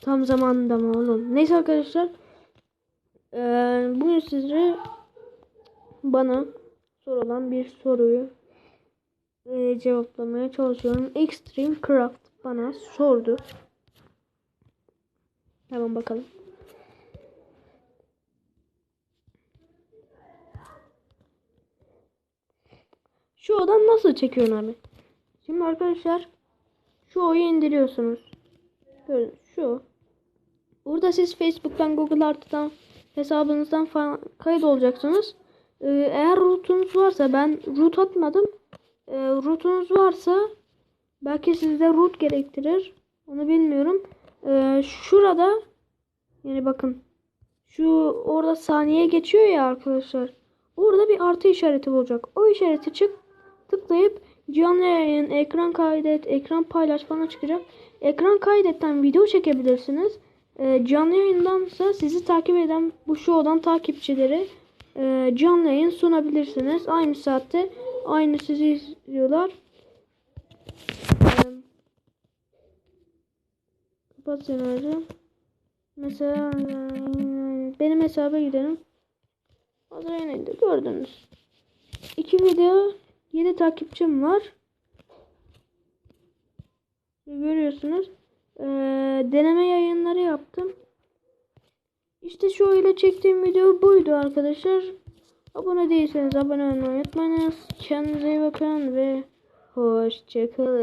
Tam zamanında mı oğlum? Neyse arkadaşlar. Bugün sizlere bana sorulan bir soruyu cevaplamaya çalışıyorum. Extreme Craft bana sordu. Hemen bakalım. Şu odan nasıl çekiyorsun abi? Şimdi arkadaşlar şu oyu indiriyorsunuz. Böyle şu. Burada siz Facebook'tan, Google Artı'dan hesabınızdan falan kayıt olacaksınız. Ee, eğer routunuz varsa ben root atmadım. Ee, routunuz varsa belki sizde root gerektirir. Onu bilmiyorum. Ee, şurada yani bakın şu orada saniye geçiyor ya arkadaşlar. Orada bir artı işareti olacak. O işareti çık tıklayıp canlı yayın, ekran kaydet, ekran paylaş falan çıkacak. Ekran kaydetten video çekebilirsiniz. Ee, canlı yayındansa sizi takip eden bu show'dan takipçileri e, canlı yayın sunabilirsiniz. Aynı saatte aynı sizi izliyorlar. Ee, kapat senaryo. Mesela e, benim hesaba gidelim. Hazır yayınıydı gördünüz. İki video 7 takipçim var. Görüyorsunuz. Ee, deneme yayınları yaptım. İşte şu ile çektiğim video buydu arkadaşlar. Abone değilseniz abone olmayı unutmayınız. Kendinize iyi bakın ve hoşçakalın.